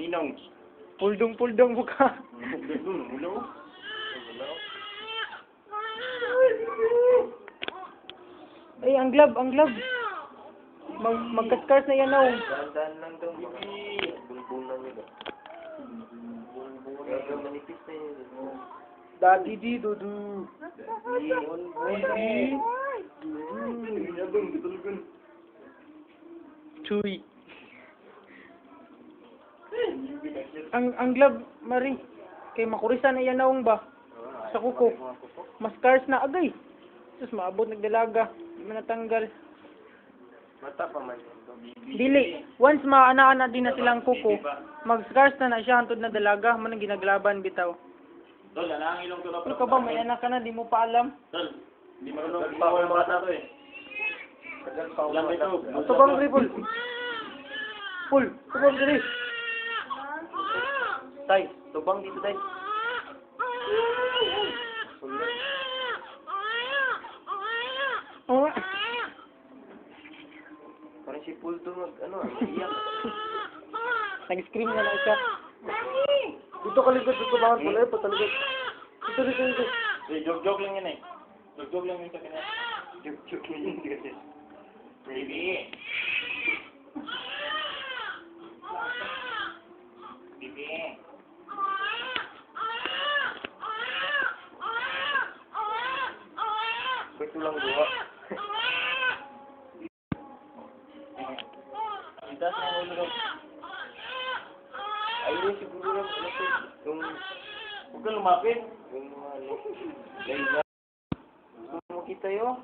Ninong. Puldong-puldong mo ka. Doon, ulo. Ay, ang glove, ang glove. Mag magkaskars na yan, oh. Dahan-dahan lang daw. Bulbunan niyo ba? Kaya manipis na yun. Daddy di, dudu. Bulbul. Chuy. Ang ang glove, Mari. Kay makurisan na yan naong ba? Sa kuko. Mas scars na agay. Sus, maabot nagdalaga. Di man natanggal. Mata pa man. Dili. Once maana-ana din na silang kuko, mag-scars na na siya hantod na dalaga. Man ang ginaglaban bitaw. Tol, alang ilong ko na Ano ka ba? May anak ka na, di mo pa alam. Tol, hindi marunong bawal mga bata to eh. Tagal pa Alam ito. Bang ripol? Pul, ito bang diri? Tay, tubang dito tay. Oo. Parang si Pulto mag, ano, iyak. Nag-scream na lang siya. Dito ka likod, dito bawal pala, eh, patalikod. Dito, dito, dito. Eh, joke-joke lang yan eh. Joke-joke lang yun sa kanya. Juk-juk na yun kasi. Baby. Pwede lang buha. Itas na ulo daw. Ayun siguro lang, ano to, yung, Huwag ka lumapit. yung ano, guys na. Gusto mo makita yun?